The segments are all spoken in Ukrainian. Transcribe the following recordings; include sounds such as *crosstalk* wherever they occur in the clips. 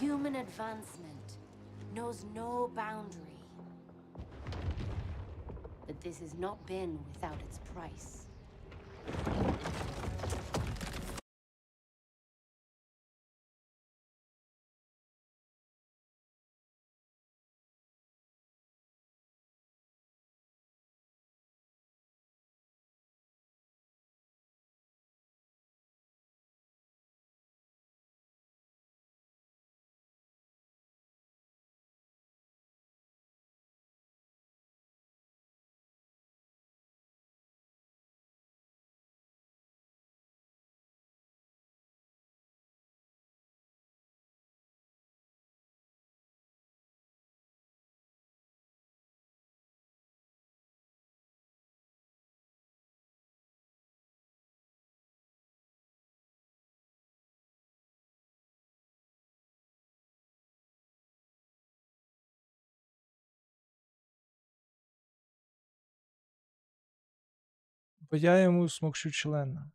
Human advancement knows no boundary. But this has not been without its price. Бо я йому смокчу члена.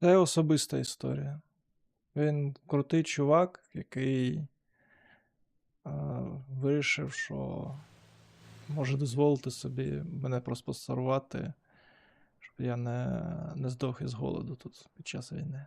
Це особиста історія. Він крутий чувак, який а, вирішив, що може дозволити собі мене проспонсорувати, щоб я не, не здох із голоду тут під час війни.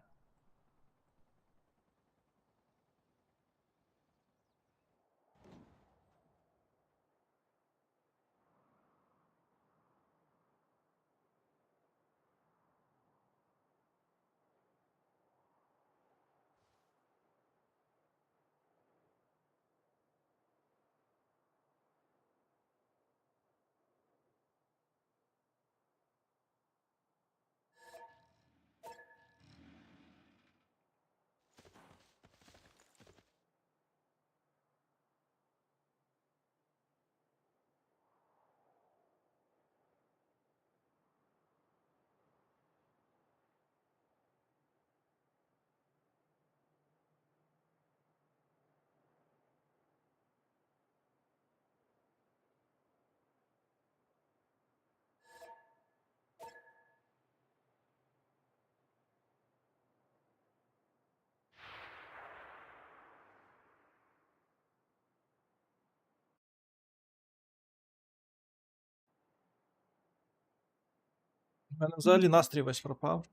У мене взагалі настрій весь пропав.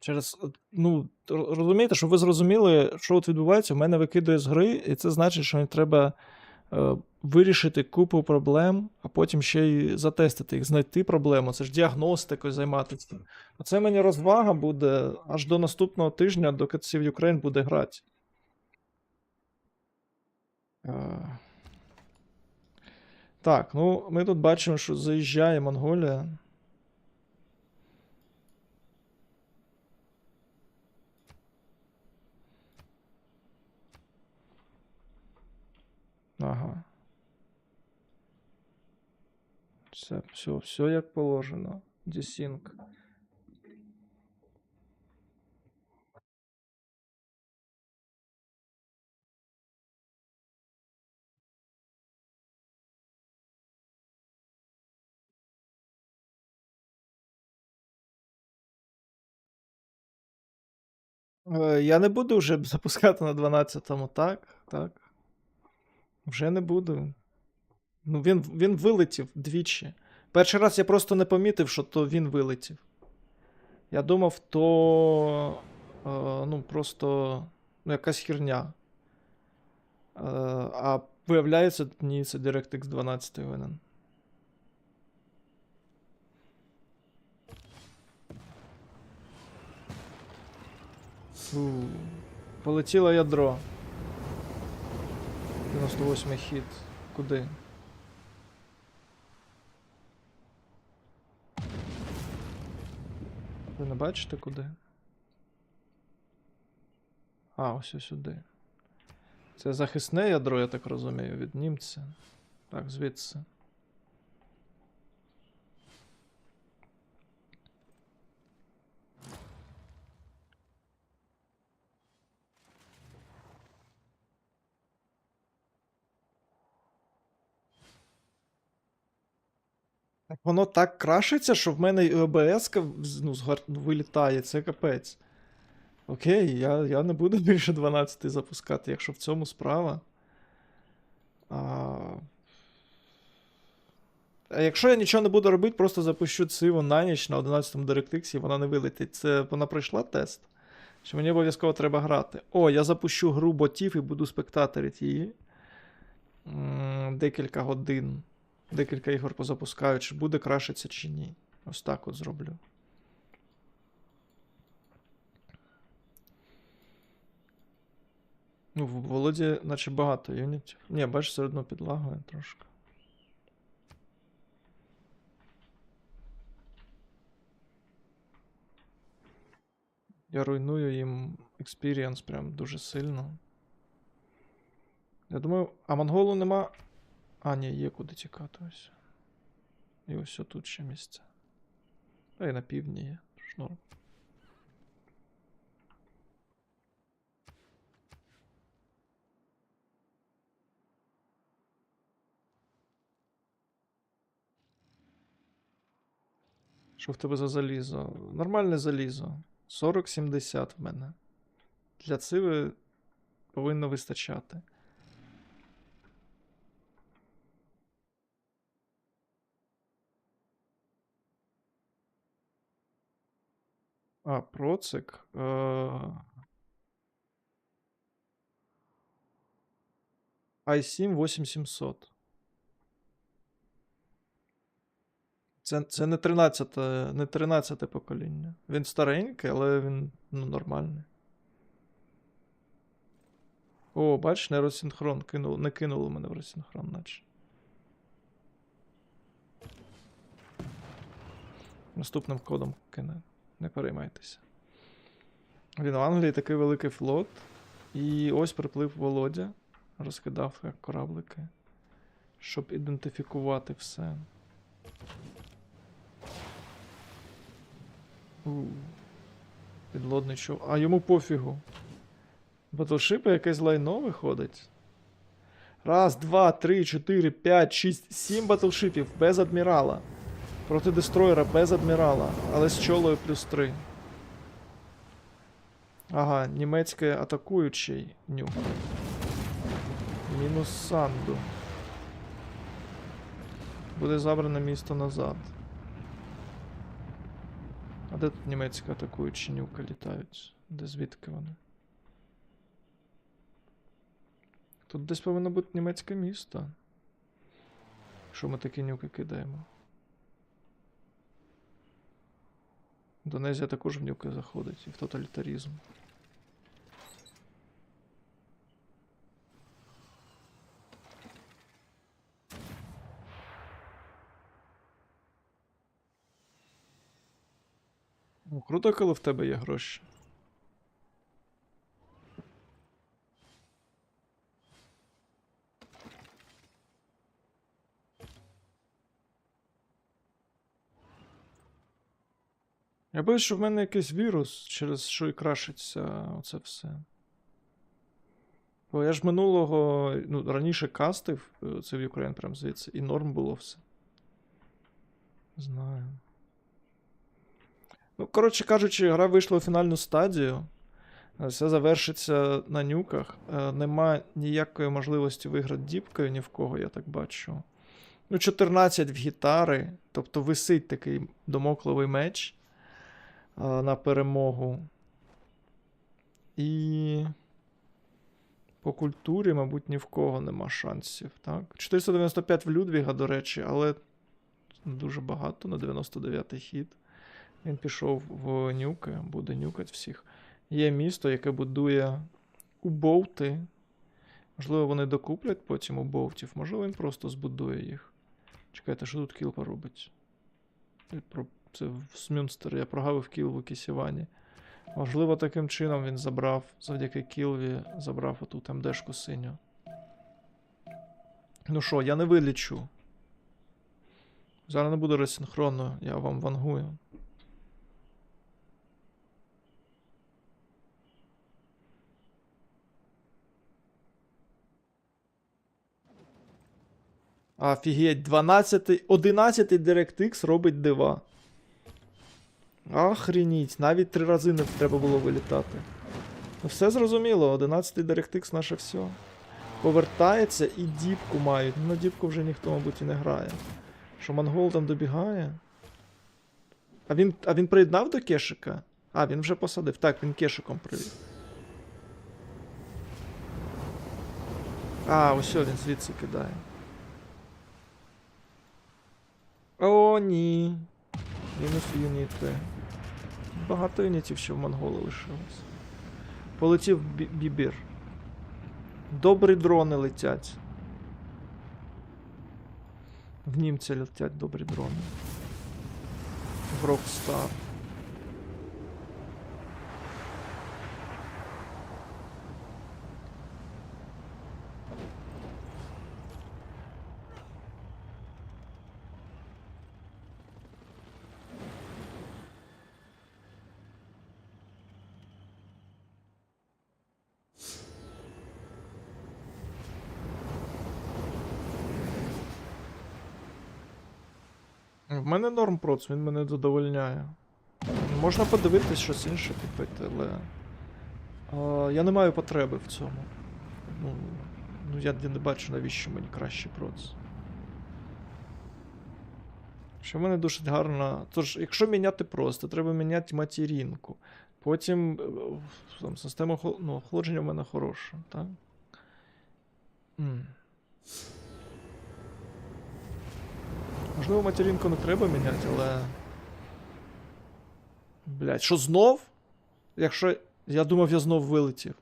Через, ну, розумієте, щоб ви зрозуміли, що от відбувається, в мене викидує з гри, і це значить, що мені треба е, вирішити купу проблем, а потім ще й затестити їх, знайти проблему. Це ж діагностикою займатися. Оце мені розвага буде аж до наступного тижня, доки Сів Юкрейн буде грати. Е, Так, ну ми тут бачимо, що заїжджає Монголія. Ага. Все, все, все як положено. Десінк. Е, Я не буду вже запускати на 12-му, так? Так. Вже не буду. Ну, він, він вилетів двічі. Перший раз я просто не помітив, що то він вилетів. Я думав, то. Е, ну, просто. Ну, якась херня. Е, а виявляється, ні, це DirectX 12 винен. Фу. Полетіло ядро. 98 хід. Куди? Ви не бачите куди? А, ось сюди. Це захисне ядро, я так розумію, від німця. Так, звідси. Воно так крашиться, що в мене ОБС ну, згар... вилітає, це капець. Окей, я, я не буду *laughs* більше 12 запускати, якщо в цьому справа. А... а якщо я нічого не буду робити, просто запущу циву на ніч на 11-му DirectX і вона не вилетить. Це вона пройшла тест? Чи мені обов'язково треба грати? О, я запущу гру ботів і буду спектаторити її. Декілька годин. Декілька ігор позапускаю, чи буде крашиться, чи ні. Ось так от зроблю. Ну, в Володі, наче багато юнітів. Ні, бачиш, все одно підлагує трошки. Я руйную їм experience прям дуже сильно. Я думаю, а монголу нема. А, ні, є куди тікати ось. І ось тут ще місце. Та й на півдні є. Шнур. Що в тебе за залізо? Нормальне залізо. 40-70 в мене. Для циви повинно вистачати. А, процик. Е... i7 8700. Це, це не 13, не 13 покоління. Він старенький, але він ну, нормальний. О, бач, не розсинхрон кинув, не кинуло мене в розсинхрон, наче. Наступним кодом кине. Не переймайтеся. Він в Англії такий великий флот. І ось приплив Володя. Розкидав кораблики. Щоб ідентифікувати все. У. Підлодний чов. А йому пофігу. Батлшипи якесь лайно виходить. Раз, два, три, чотири, п'ять, шість, сім батлшипів без адмірала. Проти дестройера без адмірала, але з чолою плюс 3. Ага, німецький атакуючий нюк. Мінус Санду. Буде забране місто назад. А де тут німецькі атакуючі нюки літають? Де звідки вони? Тут десь повинно бути німецьке місто. Якщо ми такі нюки кидаємо. Індонезія також в нюки заходить і в тоталітарізм. Ну, круто, коли в тебе є гроші. Я боюсь, що в мене якийсь вірус, через що і крашиться оце все. Бо я ж минулого, ну, раніше кастив, е, це в Ukraine прям звідси, і норм було все. Знаю. Ну, коротше кажучи, гра вийшла у фінальну стадію. Все завершиться на нюках. Е, Нема ніякої можливості виграти діпкою ні в кого, я так бачу. Ну, 14 в гітари, тобто висить такий домокловий меч на перемогу. І по культурі, мабуть, ні в кого нема шансів. Так? 495 в Людвіга, до речі, але дуже багато на 99-й хід. Він пішов в нюки, буде нюкати всіх. Є місто, яке будує у Боути. Можливо, вони докуплять потім у Боутів, можливо, він просто збудує їх. Чекайте, що тут кіл поробить? Це в Смюнстер, я прогавив кіл в Кісівані. Можливо, таким чином він забрав, завдяки кілві, забрав оту МДшку синю. Ну що, я не вилічу. Зараз не буде розсинхронно, я вам вангую. Офігеть, 12, 11 DirectX робить дива. Охреніть, навіть три рази не треба було вилітати. Ну все зрозуміло, 11-й DirectX наше все. Повертається і діпку мають. Ну, на діпку вже ніхто, мабуть, і не грає. Що монгол там добігає? А він, а він приєднав до кешика? А, він вже посадив. Так, він кешиком привів. А, ось він звідси кидає. О, ні. Мінус юніти. Багато юнітів ще в монголи лишилось. Полетів бі- бібір. Добрі дрони летять. В німці летять добрі дрони. В Rockstar. В мене норм проц, він мене задовольняє. Можна подивитись щось інше купити, але. А, я не маю потреби в цьому. Ну, ну я, я не бачу, навіщо мені краще проц. Що в мене дуже гарна. Тож, якщо міняти просто, треба міняти материнку. Потім е, там, система ну, в мене хороша, так? М. Можливо, материнку не треба міняти, але. Блять, що знов? Якщо. Я думав, я знов вилетів.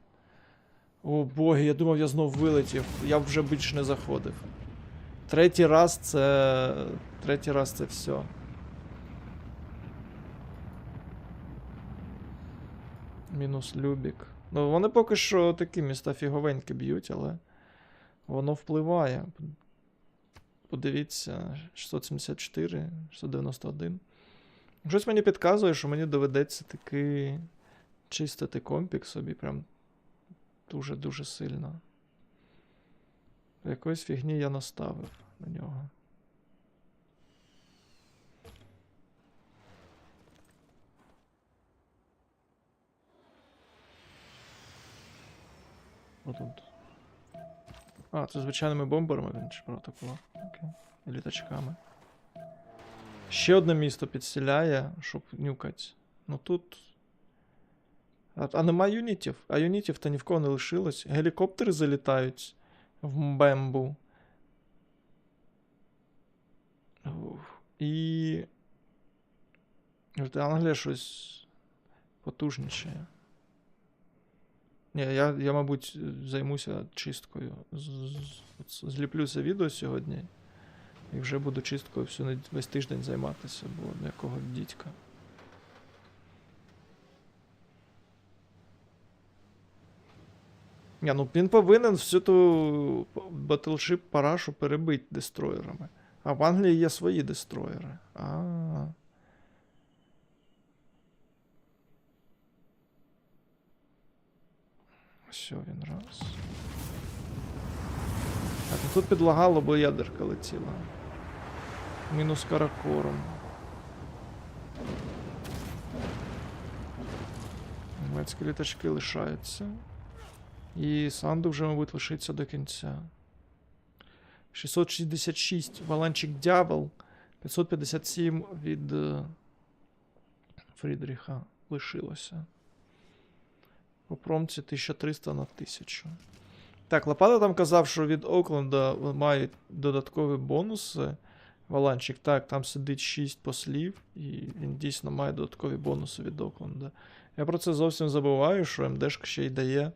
О боги, я думав, я знов вилетів. Я вже більш не заходив. Третій раз це. Третій раз це все. Мінус Любік. Ну, вони поки що такі міста фіговенькі б'ють, але воно впливає. Подивіться, 674, 691. Щось мені підказує, що мені доведеться таки чистити компік собі прям дуже-дуже сильно. Якоїсь фігні я наставив на нього. Отут. А, це звичайними бомберами він чи протокола. Окей. Літачками. Ще одне місто підсіляє, щоб нюкать. Ну тут. А, а нема юнітів. А юнітів то ні в кого не лишилось. Гелікоптери залітають в Мбембу. І. Англія щось потужнішає. Ні, я, я, мабуть, займуся чисткою. Зліплю це відео сьогодні. І вже буду чисткою всю, весь тиждень займатися, бо якого дідька. Ні, ну він повинен всю ту Battleship парашу перебити дестроєрами. А в Англії є свої дестроєри. А. Все, він раз. Так, ну тут підлагало, бо ядерка летіла. Мінус каракором. Німецькі літачки лишаються. І Санду вже, мабуть, лишиться до кінця. 666 Валанчик Дявол. 557 від е, Фрідріха лишилося. По промці 1300 на 1000. Так, Лопата там казав, що від Окленда мають додаткові бонуси. Валанчик, так, там сидить 6 послів, і він дійсно має додаткові бонуси від Окленда. Я про це зовсім забуваю, що МДшка ще й дає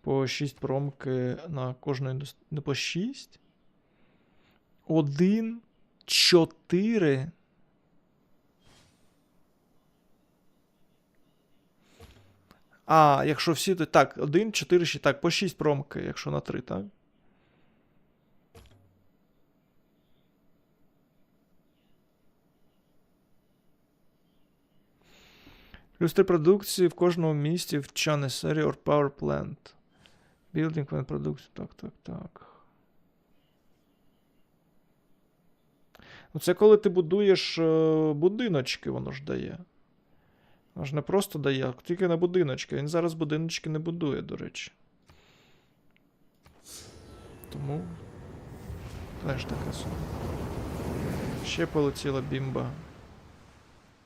по 6 промки на кожну індустрію. Не по 6. 1, 4. А, якщо всі, то так, 1, 4, 6, так, по 6 промки, якщо на 3, так? Плюс 3 продукції в кожному місті в серії or Power Plant. Building when продукцію. Так, так, так. Ну, це коли ти будуєш е, будиночки, воно ж дає. Воно ж не просто дає, тільки на будиночки. Він зараз будиночки не будує, до речі. Тому. Теж таке собі. Ще полетіла бімба.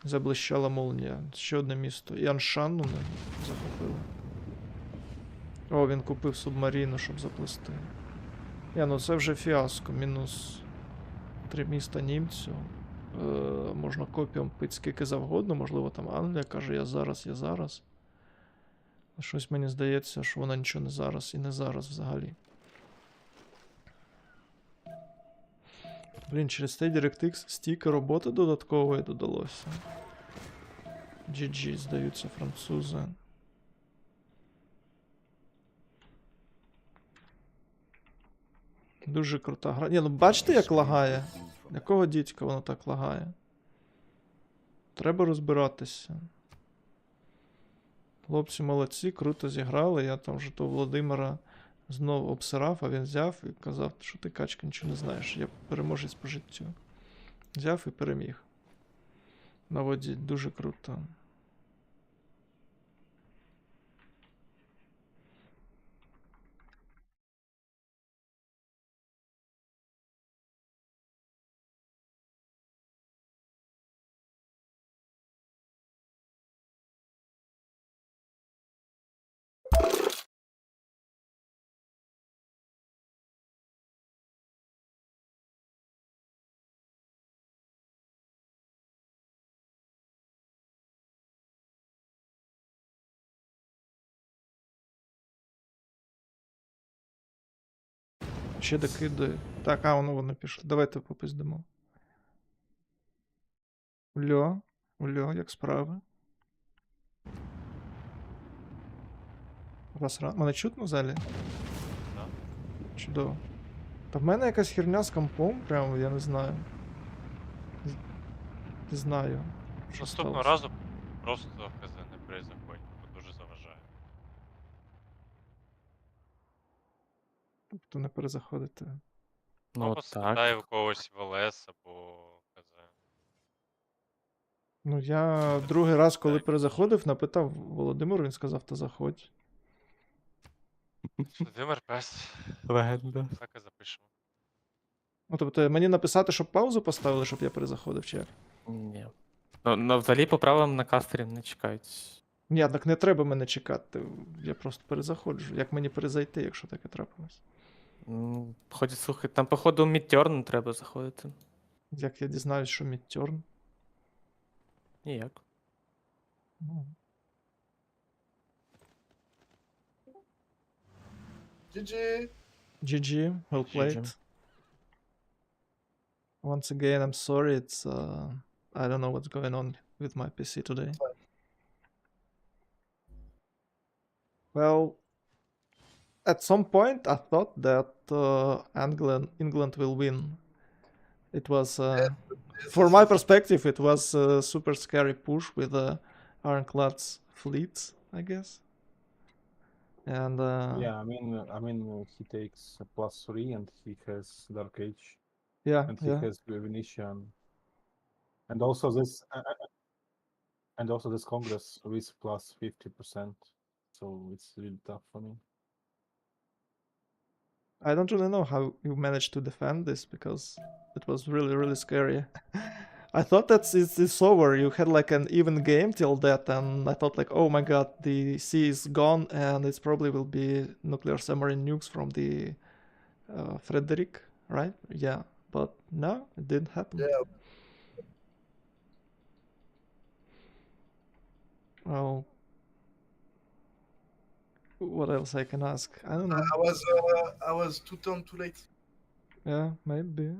Заблищала молнія. Ще одне місто. І Аншан ну, не захопили. О, він купив субмаріну, щоб заплисти. Я, ну це вже фіаско. Мінус три міста німців. Е, можна копіям пити скільки завгодно, можливо, там Англія каже, я зараз, я зараз. Щось мені здається, що вона нічого не зараз і не зараз взагалі. Блін, через цей DirectX стільки роботи додаткової додалося. GG, здаються французи. Дуже крута гра. Ні, ну бачите, як лагає? Якого дідька воно так лагає? Треба розбиратися. Хлопці молодці, круто зіграли. Я там вже то Володимира знову обсирав, а він взяв і казав, що ти качка нічого не знаєш. Я переможець по життю. Взяв і переміг. На воді дуже круто. Ще докидаю. Так, а воно воно пішло. Давайте попиздимо. Ульо, Ульо, як справи? Вас ра... Мене чутно в залі? Да. Чудово. Та в мене якась херня з компом, прямо, я не знаю. Не знаю. Наступного разу просто хз не перезаходь, бо дуже заважає. Тобто не перезаходити. Ну, Ну або так. в когось в ЛС, або хз. Ну, я другий раз, коли перезаходив, напитав Володимир, він сказав, та заходь. *laughs* Володимир Пес, Легенда. так і запишемо. Ну, тобто, мені написати, щоб паузу поставили, щоб я перезаходив, чи як? Ні. Ну, ну, взагалі по правилам на кастері не чекають. Ні, так не треба мене чекати. Я просто перезаходжу. Як мені перезайти, якщо таке трапилось? Ходять слухи, там, походу, мідтерн треба заходити. Як я дізнаюсь, що мідтерн? Ніяк. Ну, GG. GG, well played. GG. Once again, I'm sorry. It's uh, I don't know what's going on with my PC today. Well, at some point, I thought that uh, England England will win. It was, uh, from my perspective, it was a super scary push with the Ironclad's fleet, I guess. And uh, Yeah, I mean, uh, I mean, uh, he takes a plus three, and he has Dark Age, yeah, and he yeah. has Venetian, and also this, uh, uh, And also this Congress with plus 50%. So it's really tough for me. I don't really know how you managed to defend this because it was really, really scary. *laughs* I thought that it's, it's over. You had like an even game till that, and I thought like, oh my god, the sea is gone, and it's probably will be nuclear submarine nukes from the uh, Frederick, right? Yeah, but no, it didn't happen. Yeah, Well, what else I can ask? I don't know. I was uh, I was two turn too late. Yeah, maybe.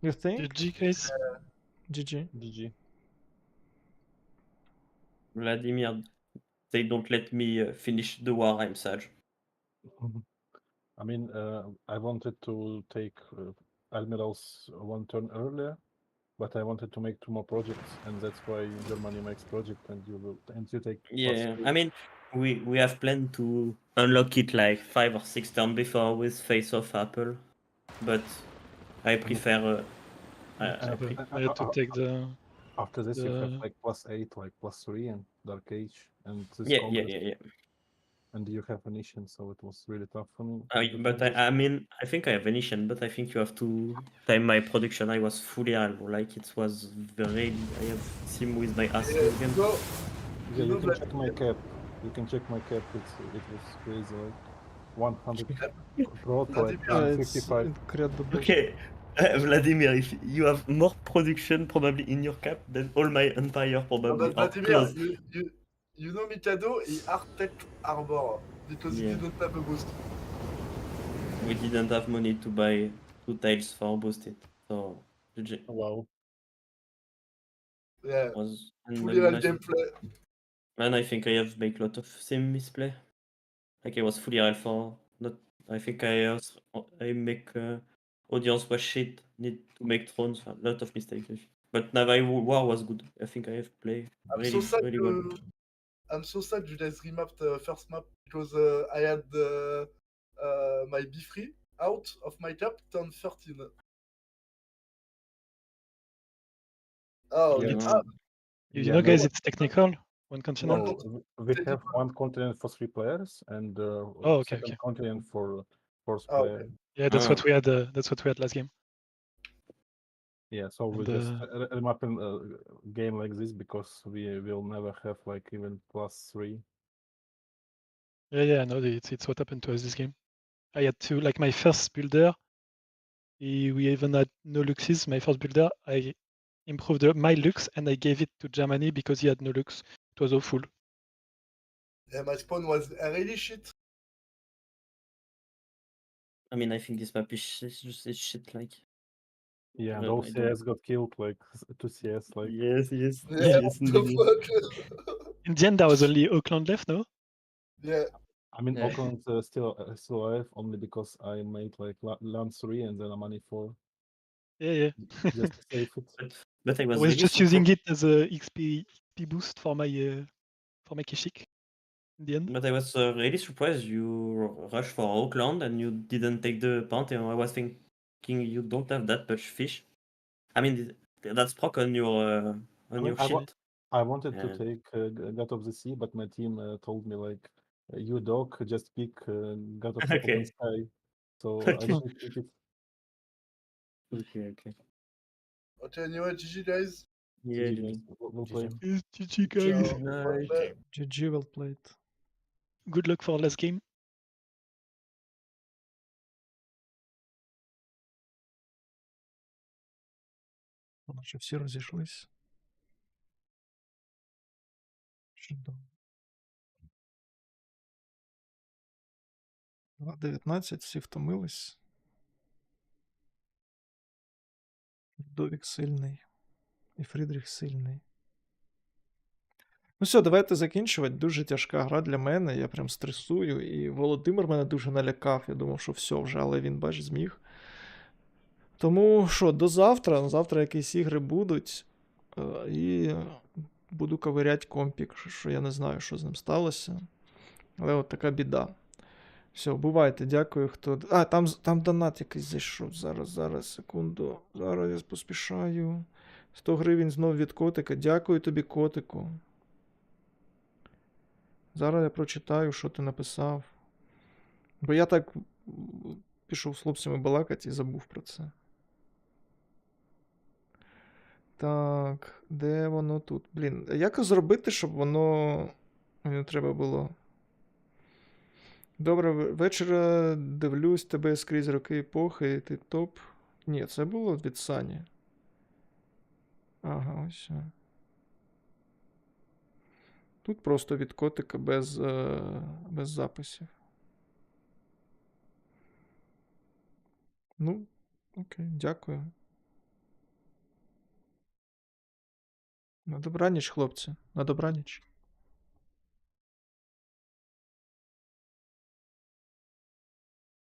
You think? GG, guys. GG. GG. Vladimir, they don't let me uh, finish the war. I'm sad. *laughs* I mean, uh, I wanted to take uh, admirals one turn earlier, but I wanted to make two more projects, and that's why Germany makes project, and you will and you take. Yeah, three. I mean, we we have planned to unlock it like five or six times before with Face of Apple, but I prefer. Uh, I, I pre- I had to take the. After this, you have like plus eight, like plus three, and Dark Age, and this yeah, yeah, Congress, yeah, yeah. And you have Venetian, so it was really tough for me. Uh, but. I, I mean, I think I have Venetian, but I think you have to time my production. I was fully out, like it was very. I have sim with my ass Yeah, again. no, Yeah, you you can check my cap. You can check my cap. It's it was crazy, like 100 broad, like Vladimir, Yeah, 55. incredible. *laughs* Okay, uh, *laughs* Vladimir, if you have more production probably in your cap than all my empire probably but are Vladimir, close. you, you, you know Mikado, he hard tech Arbor because Yeah. he didn't have a boost. We didn't have money to buy two tiles for boosted, so GG Wow. Yeah, was and fully gameplay. And I think I have make lot of same misplay. Like I was fully real for not. I think I also I make uh, audience was shit. Need to make thrones. A lot of mistakes. But Navai War was good. I think I have played I'm really so sad really well. I'm so sad you guys remapped the first map because uh, I had uh, uh, my B3 out of my cap turn 13. Oh, Yeah. ah, You Yeah, know, no, guys, it's technical. One continent. No. we have one continent for three players and uh, Oh, okay, second okay. continent for fourth Oh, player. okay. Yeah, that's Ah. what we had. Uh, that's what we had last game. Yeah, so we And, just uh, uh, remapping a game like this because we will never have like even plus three. Yeah, yeah, I know. It's it's what happened to us this game. I had to like my first builder. We even had no luxes. My first builder, I improved my lux and I gave it to Germany because he had no lux. It was awful. yeah, my spawn was really shit. I mean, I think this map is shit, just is shit like. Yeah, and Well, all I don't- CS got killed like s- two CS like Yes, yes, Yeah, yes. what the fuck? *laughs* In the end, there was only Auckland left, no? yeah, I mean Yeah. Auckland's uh, still uh, still alive only because I made like la- land three and then a money four Yeah, yeah. *laughs* just to save it. But, but I I was, was just using it as a XP, XP boost for my uh, for my Keshik. In the end, But I was uh, really surprised you r- rushed for Auckland and you didn't take the Pantheon. I was thinking you don't have that much fish. I mean, that's proc on your uh, on mean, your I wa- shit. I wanted Yeah. to take uh, G- God of the Sea, but my team uh, told me like, uh, "You dog, just pick uh, God of the *laughs* Okay. Sky." So *laughs* Okay. I didn't pick it. Okay, okay. okay, anyway, GG guys. Yeah, GG, GG. guys. We'll, we'll play. Yes, GG guys. Ciao. Nice. Bye. GG, well played. Good luck for last game. Наче всі розійшлись. Чудово. 2.19, всі втомились. Довік сильний. І Фрідріх сильний. Ну все, давайте закінчувати. Дуже тяжка гра для мене. Я прям стресую. І Володимир мене дуже налякав. Я думав, що все вже, але він, бач, зміг. Тому що, до завтра, завтра якісь ігри будуть. е, І буду ковиряти компік, що- я не знаю, що з ним сталося. Але от така біда. Все, бувайте, дякую, хто. А, там, там донат якийсь зайшов. Зараз, зараз, секунду. Зараз я поспішаю. 100 гривень знов від котика. Дякую тобі, котику. Зараз я прочитаю, що ти написав. Бо я так пішов з хлопцями балакати і забув про це. Так, де воно тут? Блін, як зробити, щоб воно. Не треба було. Добре, вечора дивлюсь тебе скрізь роки епохи, ти топ. Ні, це було від Сані. Ага, ось. Тут просто від котика без, е, без записів. Ну, окей, дякую. На добраніч, хлопці. На добраніч.